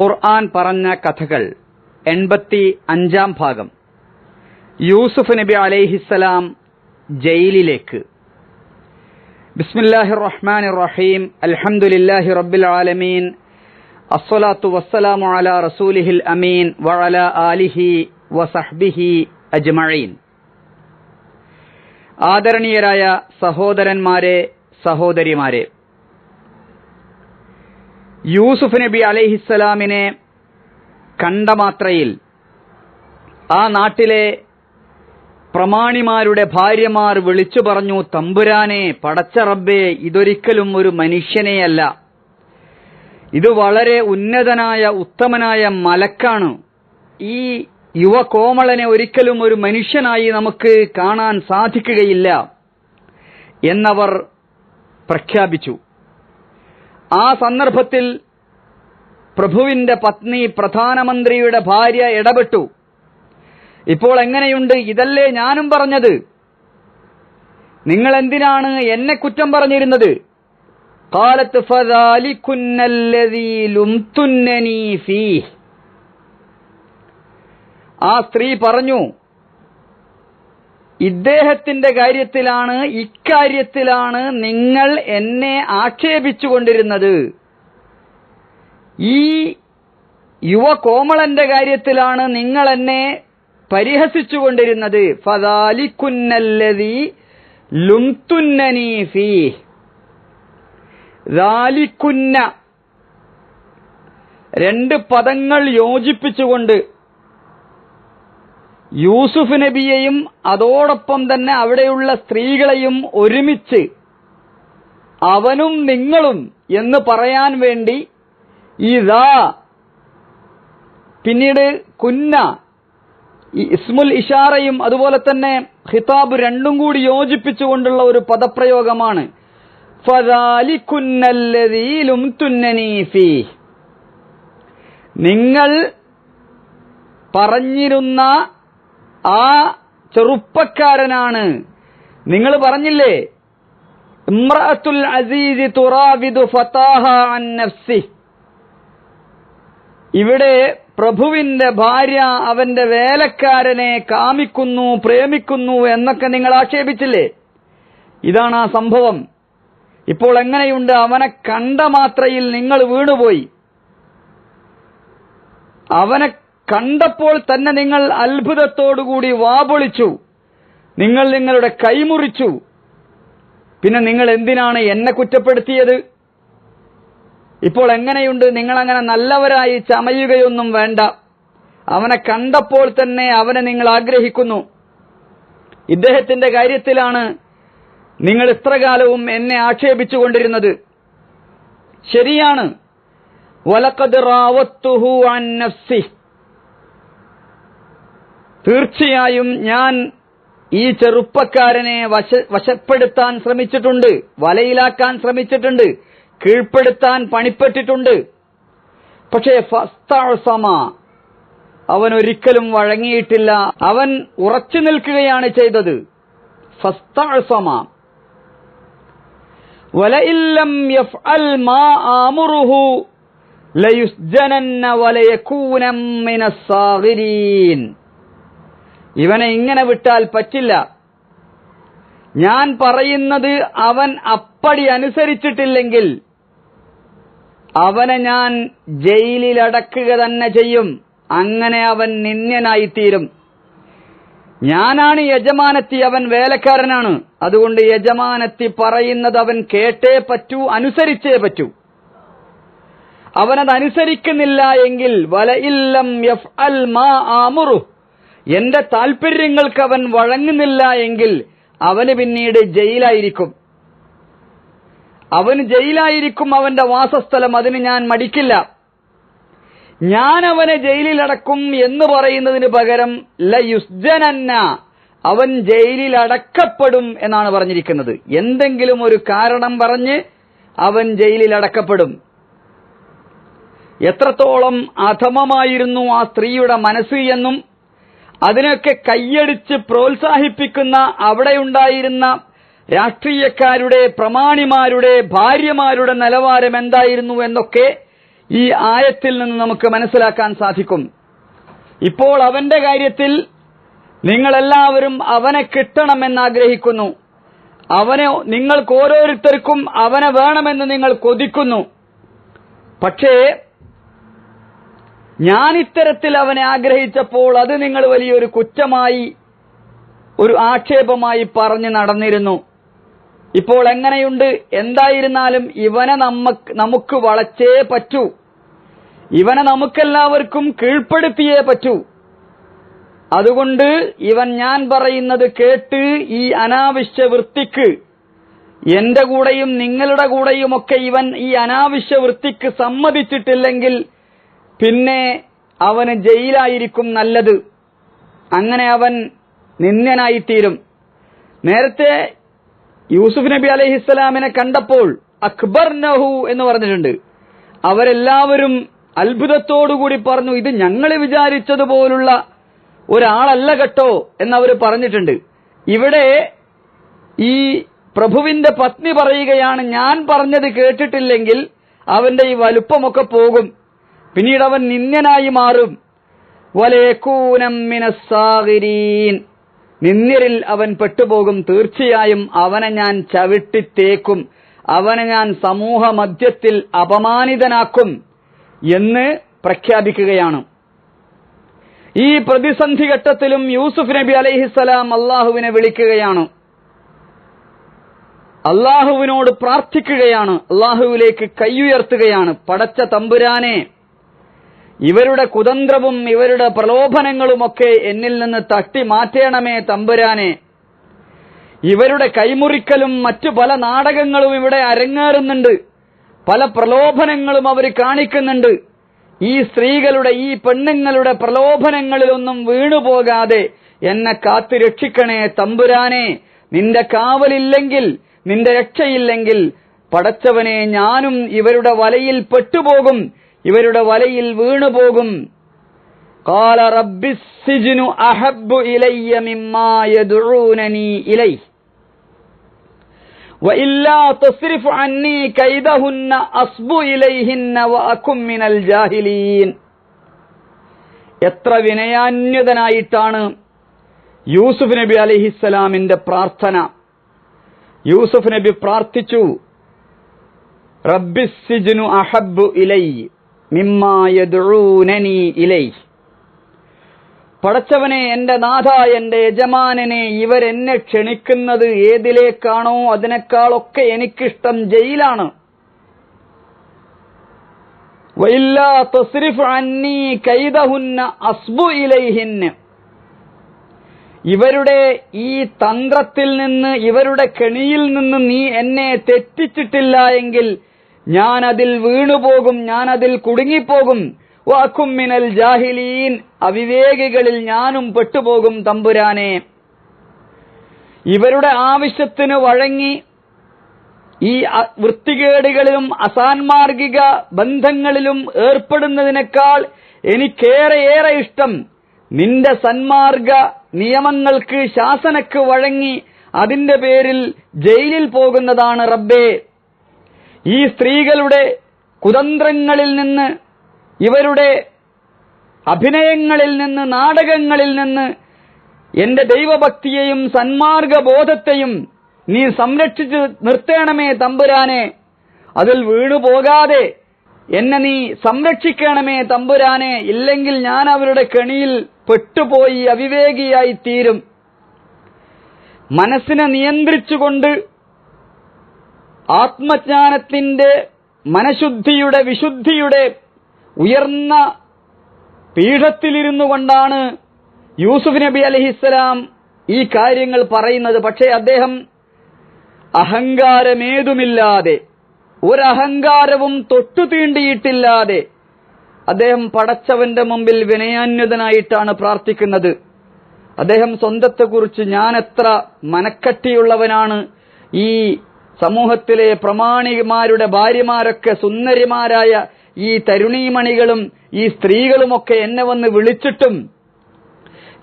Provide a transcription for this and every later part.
ഖുർആൻ പറഞ്ഞ കഥകൾ എൺപത്തി അഞ്ചാം ഭാഗം. യൂസുഫ് നബി അലൈഹിസ്സലാം ജയിലിലേക്ക്. ബിസ്മില്ലാഹി റഹ്മാൻ റഹീം. അൽഹംദുലില്ലാഹി റബ്ബിൽ ആലമീൻ. അസ്സലാത്തു വസ്സലാമു അലാ റസൂലിഹിൽ അമീൻ. വഅല ആലിഹി വസഹ്ബിഹി അജ്മഈൻ. ആദരണീയരായ സഹോദരന്മാരെ സഹോദരിമാരെ യൂസുഫ് നബി അലൈഹിസ്സലാമിനെ കണ്ട മാത്രയിൽ ആ നാട്ടിലെ പ്രമാണിമാരുടെ ഭാര്യമാർ വിളിച്ചു പറഞ്ഞു തമ്പുരാനെ പടച്ച റബ്ബേ ഇതൊരിക്കലും ഒരു മനുഷ്യനെയല്ല. ഇത് വളരെ ഉന്നതനായ ഉത്തമനായ മലക്കാണ്. ഈ യുവകോമളനെ ഒരിക്കലും ഒരു മനുഷ്യനായി നമുക്ക് കാണാൻ സാധിക്കുകയില്ല. എന്നവർ പ്രഖ്യാപിച്ചു. ആ സന്ദർഭത്തിൽ പ്രഭുവിന്റെ പത്നി പ്രധാനമന്ത്രിയുടെ ഭാര്യ ഇടപെട്ടു. ഇപ്പോൾ എങ്ങനെയുണ്ട്? ഇതല്ലേ ഞാനും പറഞ്ഞത്. നിങ്ങൾ എന്തിനാണ് എന്നെ കുറ്റം പറഞ്ഞിരുന്നത്? കാലത്ത് ആ സ്ത്രീ പറഞ്ഞു ഇദ്ദേഹത്തിന്റെ കാര്യത്തിലാണ് ഇക്കാര്യത്തിലാണ് നിങ്ങൾ എന്നെ ആക്ഷേപിച്ചുകൊണ്ടിരുന്നത്. ഈ യുവ കോമളന്റെ കാര്യത്തിലാണ് നിങ്ങൾ എന്നെ പരിഹസിച്ചുകൊണ്ടിരുന്നത്. ഫദാലിക്കുന്നല്ലതി ലുംതുന്നനീ ഫീ. രണ്ട് പദങ്ങൾ യോജിപ്പിച്ചുകൊണ്ട് യൂസുഫ് നബിയെയും അതോടൊപ്പം തന്നെ അവിടെയുള്ള സ്ത്രീകളെയും ഒരുമിച്ച് അവനും നിങ്ങളും എന്ന് പറയാൻ വേണ്ടി ഇതാ പിന്നീട് കുന്ന ഇസ്മുൽ ഇഷാറയും അതുപോലെ തന്നെ ഹിതാബ് രണ്ടും കൂടി യോജിപ്പിച്ചുകൊണ്ടുള്ള ഒരു പദപ്രയോഗമാണ്. നിങ്ങൾ പറഞ്ഞിരുന്ന ആ ചെറുപ്പക്കാരനാണ്. നിങ്ങൾ പറഞ്ഞില്ലേ? ഇമ്രഅത്തുൽ അസീസ് തുറാവിദു ഫതാഹ അൻ നഫ്സി. ഇവിടെ പ്രഭുവിന്റെ ഭാര്യ അവന്റെ വേലക്കാരനെ കാമിക്കുന്നു പ്രേമിക്കുന്നു എന്നൊക്കെ നിങ്ങൾ ആക്ഷേപിച്ചില്ലേ? ഇതാണ് ആ സംഭവം. ഇപ്പോൾ എങ്ങനെയുണ്ട്? അവനെ കണ്ട മാത്രയിൽ നിങ്ങൾ വീണുപോയി. അവനെ കണ്ടപ്പോൾ തന്നെ നിങ്ങൾ അത്ഭുതത്തോടുകൂടി വാപൊളിച്ചു. നിങ്ങൾ നിങ്ങളുടെ കൈമുറിച്ചു പിന്നെ നിങ്ങൾ എന്തിനാണ് എന്നെ കുറ്റപ്പെടുത്തിയത്? ഇപ്പോൾ എങ്ങനെയുണ്ട്? നിങ്ങൾ അങ്ങനെ നല്ലവരായി ചമയുകയൊന്നും വേണ്ട. അവനെ കണ്ടപ്പോൾ തന്നെ അവനെ നിങ്ങൾ ആഗ്രഹിക്കുന്നു. ഇദ്ദേഹത്തിന്റെ കാര്യത്തിലാണ് നിങ്ങൾ ഇത്രകാലവും എന്നെ ആക്ഷേപിച്ചുകൊണ്ടിരുന്നത്. ശരിയാണ്. വലക്കത് റാവത്തുഹു അൻ നഫ്സി തീർച്ചയായും ഞാൻ ഈ ചെറുപ്പക്കാരനെ വശ വശപ്പെടുത്താൻ ശ്രമിച്ചിട്ടുണ്ട് വലയിലാക്കാൻ ശ്രമിച്ചിട്ടുണ്ട് കീഴ്പ്പെടുത്താൻ പണിപ്പെട്ടിട്ടുണ്ട്. പക്ഷേ ഫസ്താഴ്സമ അവൻ ഒരിക്കലും വഴങ്ങിയിട്ടില്ല. അവൻ ഉറച്ചു നിൽക്കുകയാണ് ചെയ്തത്. ഫസ്താഴ്സമ വലയില്ലം യഫ്അൽ മാ ആമുറുഹു ലയുസ്ജനന്ന വലയകൂനം മിനസ്സാഗിരീൻ ഇവനെ ഇങ്ങനെ വിട്ടാൽ പറ്റില്ല. ഞാൻ പറയുന്നത് അവൻ അപ്പടി അനുസരിച്ചിട്ടില്ലെങ്കിൽ അവനെ ഞാൻ ജയിലിലടക്കുക തന്നെ ചെയ്യും. അങ്ങനെ അവൻ നിന്ദ്യനായിത്തീരും. ഞാനാണ് യജമാനത്തി അവൻ വേലക്കാരനാണ്. അതുകൊണ്ട് യജമാനത്തി പറയുന്നത് അവൻ കേട്ടേ പറ്റൂ അനുസരിച്ചേ പറ്റൂ. അവനത് അനുസരിക്കുന്നില്ല എങ്കിൽ വലയില്ലം യഫ് അൽ മാ ആമുറു എന്റെ താൽപര്യങ്ങൾക്ക് അവൻ വഴങ്ങുന്നില്ല എങ്കിൽ അവന് പിന്നീട് ജയിലായിരിക്കും. അവന് ജയിലായിരിക്കും അവന്റെ വാസസ്ഥലം അതിന് ഞാൻ മടിക്കില്ല. ഞാൻ അവനെ ജയിലിലടക്കും എന്ന് പറയുന്നതിന് പകരം ലയുസ്ജനന്ന അവൻ ജയിലിൽ അടക്കപ്പെടും എന്നാണ് പറഞ്ഞിരിക്കുന്നത്. എന്തെങ്കിലും ഒരു കാരണം പറഞ്ഞ് അവൻ ജയിലിൽ അടക്കപ്പെടും എത്രത്തോളം അധമമായിരുന്നു ആ സ്ത്രീയുടെ മനസ്സ് എന്നും അതിനൊക്കെ കൈയടിച്ച് പ്രോത്സാഹിപ്പിക്കുന്ന അവിടെയുണ്ടായിരുന്ന രാഷ്ട്രീയക്കാരുടെ പ്രമാണിമാരുടെ ഭാര്യമാരുടെ നിലവാരം എന്തായിരുന്നു എന്നൊക്കെ ഈ ആയത്തിൽ നിന്ന് നമുക്ക് മനസ്സിലാക്കാൻ സാധിക്കും. ഇപ്പോൾ അവന്റെ കാര്യത്തിൽ നിങ്ങളെല്ലാവരും അവനെ കിട്ടണമെന്ന് ആഗ്രഹിക്കുന്നു അവനെ നിങ്ങൾക്ക് ഓരോരുത്തർക്കും അവനെ വേണമെന്ന് നിങ്ങൾ കൊതിക്കുന്നു. പക്ഷേ ഞാൻ ഇത്തരത്തിൽ അവനെ ആഗ്രഹിച്ചപ്പോൾ അത് നിങ്ങൾ വലിയൊരു കുറ്റമായി ഒരു ആക്ഷേപമായി പറഞ്ഞു നടന്നിരുന്നു. ഇപ്പോൾ എങ്ങനെയുണ്ട്? എന്തായിരുന്നാലും ഇവനെ നമ്മക്ക് നമുക്ക് വളച്ചേ പറ്റൂ. ഇവനെ നമുക്കെല്ലാവർക്കും കീഴ്പ്പെടുത്തിയേ പറ്റൂ. അതുകൊണ്ട് ഇവൻ ഞാൻ പറയുന്നത് കേട്ട് ഈ അനാവശ്യ വൃത്തിക്ക് എന്റെ കൂടെയും നിങ്ങളുടെ കൂടെയുമൊക്കെ ഇവൻ ഈ അനാവശ്യ വൃത്തിക്ക് സമ്മതിച്ചിട്ടില്ലെങ്കിൽ പിന്നെ അവന് ജയിലായിരിക്കും നല്ലത്. അങ്ങനെ അവൻ നിന്ദ്യനായിത്തീരും. നേരത്തെ യൂസുഫ് നബി അലഹിസ്സലാമിനെ കണ്ടപ്പോൾ അക്ബർ നഹു എന്ന് പറഞ്ഞിട്ടുണ്ട്. അവരെല്ലാവരും അത്ഭുതത്തോടുകൂടി പറഞ്ഞു ഇത് ഞങ്ങൾ വിചാരിച്ചതുപോലുള്ള ഒരാളല്ല കേട്ടോ എന്നവർ പറഞ്ഞിട്ടുണ്ട്. ഇവിടെ ഈ പ്രഭുവിന്റെ പത്നി പറയുകയാണ് ഞാൻ പറഞ്ഞത് കേട്ടിട്ടില്ലെങ്കിൽ അവന്റെ ഈ വലുപ്പമൊക്കെ പോകും. പിന്നീട് അവൻ നിന്ദ്യനായി മാറും. നിന്ദ്യരിൽ അവൻ പെട്ടുപോകും. തീർച്ചയായും അവനെ ഞാൻ ചവിട്ടിത്തേക്കും. അവനെ ഞാൻ സമൂഹ മധ്യത്തിൽ അപമാനിതനാക്കും എന്ന് പ്രഖ്യാപിക്കുകയാണ്. ഈ പ്രതിസന്ധി ഘട്ടത്തിലും യൂസുഫ് നബി അലൈഹിസ്സലാം അള്ളാഹുവിനെ വിളിക്കുകയാണ്. അള്ളാഹുവിനോട് പ്രാർത്ഥിക്കുകയാണ്. അള്ളാഹുവിലേക്ക് കൈയുയർത്തുകയാണ്. പടച്ച തമ്പുരാനെ ഇവരുടെ കുതന്ത്രവും ഇവരുടെ പ്രലോഭനങ്ങളുമൊക്കെ എന്നിൽ നിന്ന് തട്ടി മാറ്റേണമേ തമ്പുരാനെ. ഇവരുടെ കൈമുറിക്കലും മറ്റു പല നാടകങ്ങളും ഇവിടെ അരങ്ങേറുന്നുണ്ട്. പല പ്രലോഭനങ്ങളും അവർ കാണിക്കുന്നുണ്ട്. ഈ സ്ത്രീകളുടെ ഈ പെണ്ണുങ്ങളുടെ പ്രലോഭനങ്ങളിലൊന്നും വീണുപോകാതെ എന്നെ കാത്തു രക്ഷിക്കണേ തമ്പുരാനെ. നിന്റെ കാവലില്ലെങ്കിൽ നിന്റെ രക്ഷയില്ലെങ്കിൽ പടച്ചവനെ ഞാനും ഇവരുടെ വലയിൽ പെട്ടുപോകും. ഇവരുടെ വലയിൽ വീണുപോകും قال رب السجن أحب إلي مما يدعونني إليه وإلا تصرف عني كيدهن أصب إليهن وأكن من الجاهلين എത്ര വിനയാന്യതനായിട്ടാണ് യൂസുഫ് നബി അലഹിസ്സലാമിന്റെ പ്രാർത്ഥന യൂസുഫ് നബി പ്രാർത്ഥിച്ചു റബ്ബിസിജുനു അഹബ്ബു ഇലൈ പടച്ചവനെ എന്റെ നാഥ എന്റെ യജമാനനെ ഇവരെന്നെ ക്ഷണിക്കുന്നത് ഏതിലേക്കാണോ അതിനേക്കാളൊക്കെ എനിക്കിഷ്ടം ജയിലാണ്. ഇവരുടെ ഈ തന്ത്രത്തിൽ നിന്ന് ഇവരുടെ കെണിയിൽ നിന്ന് നീ എന്നെ തെറ്റിച്ചിട്ടില്ല എങ്കിൽ ഞാൻ അതിൽ വീണുപോകും ഞാൻ അതിൽ കുടുങ്ങിപ്പോകും. വാക്കും മിനൽ ജാഹിലീൻ. അവിവേകികളിൽ ഞാനും പെട്ടുപോകും തമ്പുരാനെ. ഇവരുടെ ആവശ്യത്തിന് വഴങ്ങി ഈ വൃത്തികേടുകളിലും അസാൻമാർഗിക ബന്ധങ്ങളിലും ഏർപ്പെടുന്നതിനേക്കാൾ എനിക്കേറെ ഏറെ ഇഷ്ടം. നിന്റെ സന്മാർഗ നിയമങ്ങൾക്ക് ശാസനക്ക് വഴങ്ങി അതിന്റെ പേരിൽ ജയിലിൽ പോകുന്നതാണ് റബ്ബേ. ഈ സ്ത്രീകളുടെ കുതന്ത്രങ്ങളിൽ നിന്ന് ഇവരുടെ അഭിനയങ്ങളിൽ നിന്ന് നാടകങ്ങളിൽ നിന്ന് എന്റെ ദൈവഭക്തിയെയും സന്മാർഗബോധത്തെയും നീ സംരക്ഷിച്ച് നിർത്തേണമേ തമ്പുരാനെ. അതിൽ വീണുപോകാതെ എന്നെ നീ സംരക്ഷിക്കണമേ തമ്പുരാനെ. ഇല്ലെങ്കിൽ ഞാൻ അവരുടെ കെണിയിൽ പെട്ടുപോയി അവിവേകിയായി തീരും മനസ്സിനെ നിയന്ത്രിച്ചുകൊണ്ട് ആത്മജ്ഞാനത്തിന്റെ മനഃശുദ്ധിയുടെ വിശുദ്ധിയുടെ ഉയർന്ന പീഠത്തിലിരുന്നു കൊണ്ടാണ് യൂസുഫ് നബി അലഹിസ്സലാം ഈ കാര്യങ്ങൾ പറയുന്നത്. പക്ഷേ അദ്ദേഹം അഹങ്കാരമേതുമില്ലാതെ ഒരഹങ്കാരവും തൊട്ടു തീണ്ടിയിട്ടില്ലാതെ അദ്ദേഹം പടച്ചവന്റെ മുമ്പിൽ വിനയാന്വിതനായിട്ടാണ് പ്രാർത്ഥിക്കുന്നത്. അദ്ദേഹം സ്വന്തത്തെക്കുറിച്ച് ഞാൻ എത്ര മനക്കട്ടിയുള്ളവനാണ് ഈ സമൂഹത്തിലെ പ്രമാണിമാരുടെ ഭാര്യമാരൊക്കെ സുന്ദരിമാരായ ഈ തരുണീമണികളും ഈ സ്ത്രീകളുമൊക്കെ എന്നെ വന്ന് വിളിച്ചിട്ടും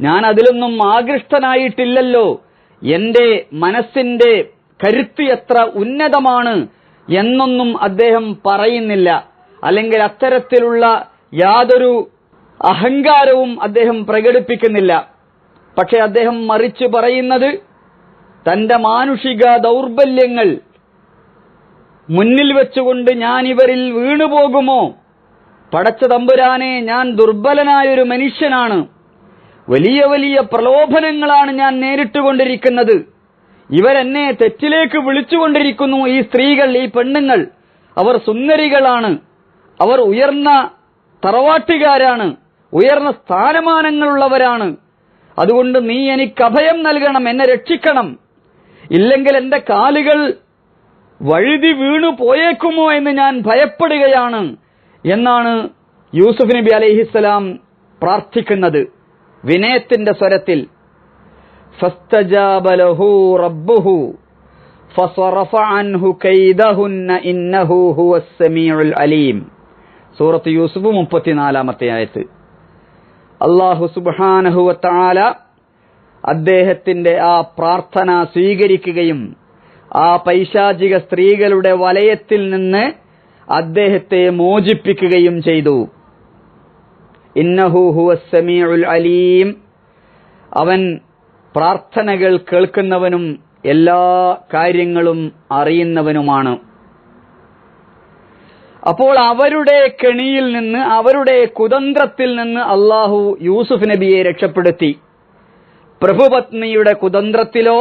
ഞാൻ അതിലൊന്നും ആകൃഷ്ടനായിട്ടില്ലല്ലോ. എന്റെ മനസ്സിന്റെ കരുത്ത് എത്ര ഉന്നതമാണ് എന്നൊന്നും അദ്ദേഹം പറയുന്നില്ല. അല്ലെങ്കിൽ അത്തരത്തിലുള്ള യാതൊരു അഹങ്കാരവും അദ്ദേഹം പ്രകടിപ്പിക്കുന്നില്ല. പക്ഷെ അദ്ദേഹം മറിച്ച് പറയുന്നത് തന്റെ മാനുഷിക ദൗർബല്യങ്ങൾ മുന്നിൽ വെച്ചുകൊണ്ട് ഞാൻ ഇവരിൽ വീണുപോകുമോ? പടച്ച തമ്പുരാനെ ഞാൻ ദുർബലനായൊരു മനുഷ്യനാണ്. വലിയ വലിയ പ്രലോഭനങ്ങളാണ് ഞാൻ നേരിട്ടുകൊണ്ടിരിക്കുന്നത്. ഇവരെന്നെ തെറ്റിലേക്ക് വിളിച്ചുകൊണ്ടിരിക്കുന്നു ഈ സ്ത്രീകൾ ഈ പെണ്ണുങ്ങൾ. അവർ സുന്ദരികളാണ്. അവർ ഉയർന്ന തറവാട്ടുകാരാണ്. ഉയർന്ന സ്ഥാനമാനങ്ങളുള്ളവരാണ്. അതുകൊണ്ട് നീ എനിക്ക് അഭയം നൽകണം എന്നെ രക്ഷിക്കണം. ഇല്ലെങ്കിൽ എന്റെ കാലുകൾ വഴുതി വീണു പോയേക്കുമോ എന്ന് ഞാൻ ഭയപ്പെടുകയാണ് എന്നാണ് യൂസുഫ് നബി അലൈഹിസ്സലാം പ്രാർത്ഥിക്കുന്നത് വിനയത്തിന്റെ സ്വരത്തിൽ. സൂറത്ത് യൂസുഫ് മുപ്പത്തിനാലാമത്തെ ആയത്ത്. അള്ളാഹു സുബാനഹുല അദ്ദേഹത്തിന്റെ ആ പ്രാർത്ഥന സ്വീകരിക്കുകയും ആ പൈശാചിക സ്ത്രീകളുടെ വലയത്തിൽ നിന്ന് അദ്ദേഹത്തെ മോചിപ്പിക്കുകയും ചെയ്തു. ഇന്നഹു ഹുവ അലീം. അവൻ പ്രാർത്ഥനകൾ കേൾക്കുന്നവനും എല്ലാ കാര്യങ്ങളും അറിയുന്നവനുമാണ്. അപ്പോൾ അവരുടെ കെണിയിൽ നിന്ന് അവരുടെ കുതന്ത്രത്തിൽ നിന്ന് അള്ളാഹു യൂസുഫ് നബിയെ രക്ഷപ്പെടുത്തി. പ്രഭുപത്നിയുടെ കുതന്ത്രത്തിലോ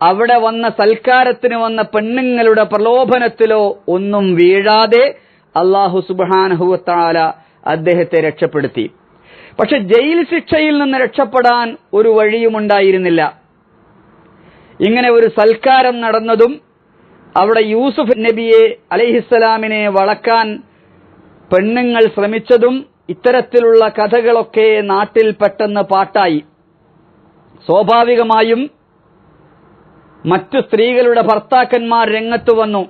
അവിടെ വന്ന സൽക്കാരത്തിന് വന്ന പെണ്ണുങ്ങളുടെ പ്രലോഭനത്തിലോ ഒന്നും വീഴാതെ അള്ളാഹു സുബാനഹുവത്താല അദ്ദേഹത്തെ രക്ഷപ്പെടുത്തി. പക്ഷെ ജയിൽ ശിക്ഷയിൽ നിന്ന് രക്ഷപ്പെടാൻ ഒരു വഴിയുമുണ്ടായിരുന്നില്ല ഇങ്ങനെ ഒരു സൽക്കാരം നടന്നതും അവിടെ യൂസുഫ് നബിയെ അലഹിസ്സലാമിനെ വളക്കാൻ പെണ്ണുങ്ങൾ ശ്രമിച്ചതും ഇത്തരത്തിലുള്ള കഥകളൊക്കെ നാട്ടിൽ പെട്ടെന്ന് പാട്ടായി. സ്വാഭാവികമായും മറ്റു സ്ത്രീകളുടെ ഭർത്താക്കന്മാർ രംഗത്തു വന്നു.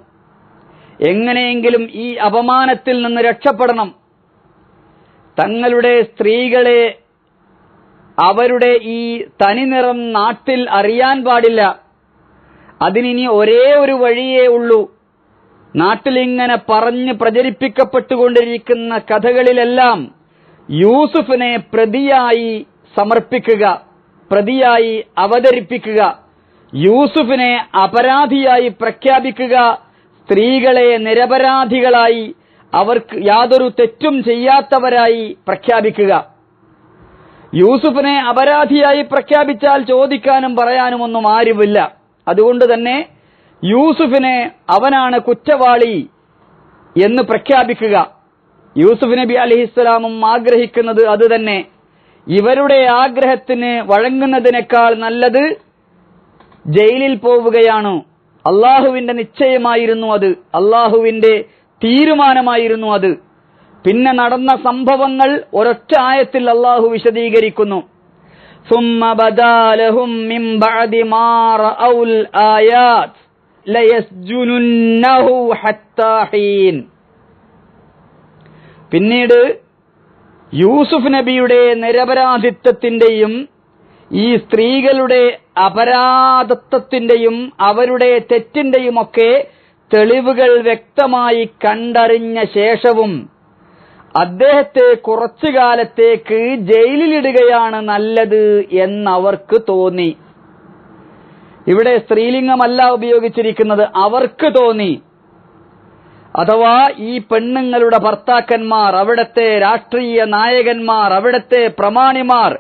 എങ്ങനെയെങ്കിലും ഈ അപമാനത്തിൽ നിന്ന് രക്ഷപ്പെടണം. തങ്ങളുടെ സ്ത്രീകളെ അവരുടെ ഈ തനിനിറം നാട്ടിൽ അറിയാൻ പാടില്ല. അതിനിനി ഒരേ ഒരു വഴിയേ ഉള്ളൂ. നാട്ടിലിങ്ങനെ പറഞ്ഞ് പ്രചരിപ്പിക്കപ്പെട്ടുകൊണ്ടിരിക്കുന്ന കഥകളിലെല്ലാം യൂസുഫിനെ പ്രതിയായി സമർപ്പിക്കുക. പ്രതിയായി അവതരിപ്പിക്കുക യൂസുഫിനെ അപരാധിയായി പ്രഖ്യാപിക്കുക സ്ത്രീകളെ നിരപരാധികളായി അവർക്ക് യാതൊരു തെറ്റും ചെയ്യാത്തവരായി പ്രഖ്യാപിക്കുക. യൂസുഫിനെ അപരാധിയായി പ്രഖ്യാപിച്ചാൽ ചോദിക്കാനും പറയാനും ഒന്നും ആരുമില്ല. അതുകൊണ്ട് തന്നെ യൂസുഫിനെ അവനാണ് കുറ്റവാളി എന്ന് പ്രഖ്യാപിക്കുക. യൂസുഫ് നബി അലഹിസ്സലാമും ആഗ്രഹിക്കുന്നത് അത് തന്നെ. ഇവരുടെ ആഗ്രഹത്തിന് വഴങ്ങുന്നതിനേക്കാൾ നല്ലത് ജയിലിൽ പോവുകയാണ്. അള്ളാഹുവിന്റെ നിശ്ചയമായിരുന്നു അത്. അള്ളാഹുവിന്റെ തീരുമാനമായിരുന്നു അത്. പിന്നെ നടന്ന സംഭവങ്ങൾ ഒരൊറ്റ ആയത്തിൽ അള്ളാഹു വിശദീകരിക്കുന്നു. പിന്നീട് യൂസുഫ് നബിയുടെ നിരപരാധിത്വത്തിന്റെയും ഈ സ്ത്രീകളുടെ അപരാധത്വത്തിന്റെയും അവരുടെ തെറ്റിന്റെയും ഒക്കെ തെളിവുകൾ വ്യക്തമായി കണ്ടറിഞ്ഞ ശേഷവും അദ്ദേഹത്തെ കുറച്ചു കാലത്തേക്ക് ജയിലിലിടുകയാണ് നല്ലത് എന്നവർക്ക് തോന്നി. ഇവിടെ സ്ത്രീലിംഗമല്ല ഉപയോഗിച്ചിരിക്കുന്നത് അവർക്ക് തോന്നി. അഥവാ ഈ പെണ്ണുങ്ങളുടെ ഭർത്താക്കന്മാർ അവിടത്തെ രാഷ്ട്രീയ നായകന്മാർ അവിടത്തെ പ്രമാണിമാർ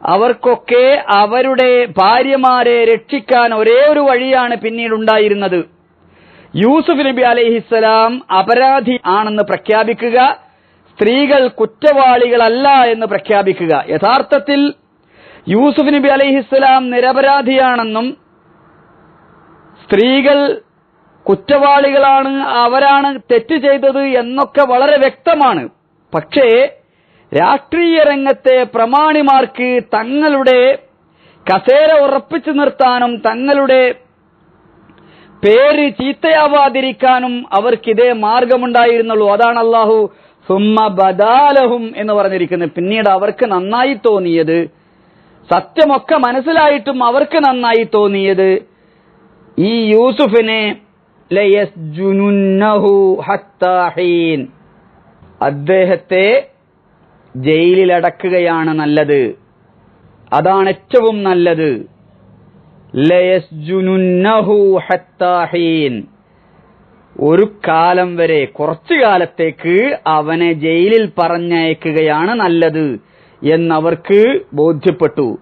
അവർക്കൊക്കെ അവരുടെ ഭാര്യമാരെ രക്ഷിക്കാൻ ഒരേ ഒരു വഴിയാണ് പിന്നീടുണ്ടായിരുന്നത് യൂസുഫ് നബി അലഹിസ്സലാം അപരാധി ആണെന്ന് പ്രഖ്യാപിക്കുക സ്ത്രീകൾ കുറ്റവാളികളല്ല എന്ന് പ്രഖ്യാപിക്കുക. യഥാർത്ഥത്തിൽ യൂസുഫ് നബി അലൈഹിസ്സലാം നിരപരാധിയാണെന്നും സ്ത്രീകൾ കുറ്റവാളികളാണ് അവരാണ് തെറ്റ് ചെയ്തത് എന്നൊക്കെ വളരെ വ്യക്തമാണ്. പക്ഷേ രാഷ്ട്രീയ രംഗത്തെ പ്രമാണിമാർക്ക് തങ്ങളുടെ കസേര ഉറപ്പിച്ചു നിർത്താനും തങ്ങളുടെ പേര് ചീത്തയാവാതിരിക്കാനും അവർക്കിതേ മാർഗമുണ്ടായിരുന്നുള്ളൂ. അതാണ് അള്ളാഹു സുമ്മ ബദാലഹും എന്ന് പറഞ്ഞിരിക്കുന്നത്. പിന്നീട് അവർക്ക് നന്നായി തോന്നിയത് സത്യമൊക്കെ മനസ്സിലായിട്ടും അവർക്ക് നന്നായി തോന്നിയത് ഈ യൂസുഫിനെ അദ്ദേഹത്തെ ജയിലിലടക്കുകയാണ് നല്ലത്. അതാണ് ഏറ്റവും നല്ലത്. ഒരു കാലം വരെ കുറച്ചു കാലത്തേക്ക് അവനെ ജയിലിൽ പറഞ്ഞയക്കുകയാണ് നല്ലത് എന്നവർക്ക് ബോധ്യപ്പെട്ടു.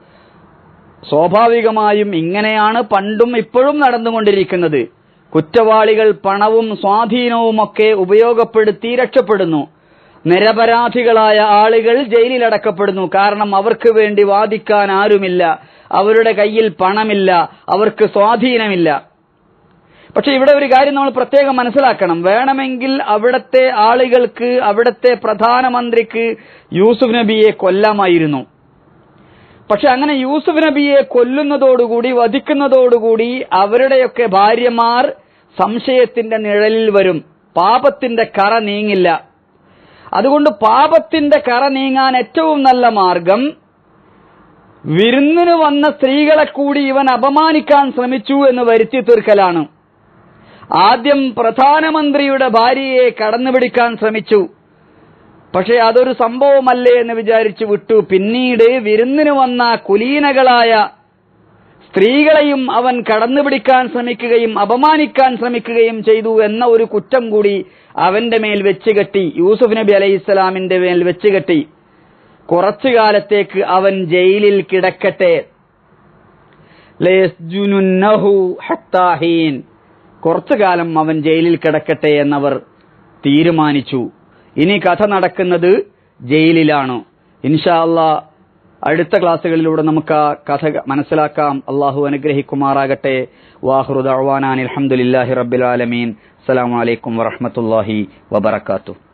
സ്വാഭാവികമായും ഇങ്ങനെയാണ് പണ്ടും ഇപ്പോഴും നടന്നുകൊണ്ടിരിക്കുന്നത്. കുറ്റവാളികൾ പണവും സ്വാധീനവുമൊക്കെ ഉപയോഗപ്പെടുത്തി രക്ഷപ്പെടുന്നു. നിരപരാധികളായ ആളുകൾ ജയിലിലടക്കപ്പെടുന്നു. കാരണം അവർക്ക് വേണ്ടി വാദിക്കാൻ ആരുമില്ല. അവരുടെ കയ്യിൽ പണമില്ല. അവർക്ക് സ്വാധീനമില്ല. പക്ഷെ ഇവിടെ ഒരു കാര്യം നമ്മൾ പ്രത്യേകം മനസ്സിലാക്കണം. വേണമെങ്കിൽ അവിടത്തെ ആളുകൾക്ക് അവിടത്തെ പ്രധാനമന്ത്രിക്ക് യൂസുഫ് നബിയെ കൊല്ലാമായിരുന്നു. പക്ഷെ അങ്ങനെ യൂസുഫ് നബിയെ കൊല്ലുന്നതോടുകൂടി വധിക്കുന്നതോടുകൂടി അവരുടെയൊക്കെ ഭാര്യമാർ സംശയത്തിന്റെ നിഴലിൽ വരും. പാപത്തിന്റെ കറ നീങ്ങില്ല. അതുകൊണ്ട് പാപത്തിന്റെ കറ നീങ്ങാൻ ഏറ്റവും നല്ല മാർഗം വിരുന്നിന് വന്ന സ്ത്രീകളെ കൂടി ഇവൻ അപമാനിക്കാൻ ശ്രമിച്ചു എന്ന് വരുത്തി തീർക്കലാണ്. ആദ്യം പ്രധാനമന്ത്രിയുടെ ഭാര്യയെ കടന്നുപിടിക്കാൻ ശ്രമിച്ചു. പക്ഷെ അതൊരു സംഭവമല്ലേ എന്ന് വിചാരിച്ചു വിട്ടു. പിന്നീട് വിരുന്നിന് വന്ന കുലീനകളായ സ്ത്രീകളെയും അവൻ കടന്നുപിടിക്കാൻ ശ്രമിക്കുകയും അപമാനിക്കാൻ ശ്രമിക്കുകയും ചെയ്തു എന്ന ഒരു കുറ്റം കൂടി അവന്റെ മേൽ വെച്ചുകെട്ടി യൂസുഫ് നബി അലൈഹി ഇസ്ലാമിന്റെ മേൽ വെച്ചുകെട്ടി കുറച്ചു കാലത്തേക്ക് അവൻ ജയിലിൽ കിടക്കട്ടെ. കുറച്ചു കാലം അവൻ ജയിലിൽ കിടക്കട്ടെ എന്നവർ തീരുമാനിച്ചു. ഇനി കഥ നടക്കുന്നത് ജയിലിലാണ്. ഇൻഷാല്ല അടുത്ത ക്ലാസ്സുകളിലൂടെ നമുക്ക് ആ കഥ മനസ്സിലാക്കാം. അള്ളാഹു അനുഗ്രഹിക്കുമാറാകട്ടെ. അഹ്വാനാൻ അലഹമുല്ലാഹി റബ്ബിൽ ആലമീൻ. അസ്സലാമു അലൈക്കും വറഹ്മത്തുള്ളാഹി വബറകാതുഹു.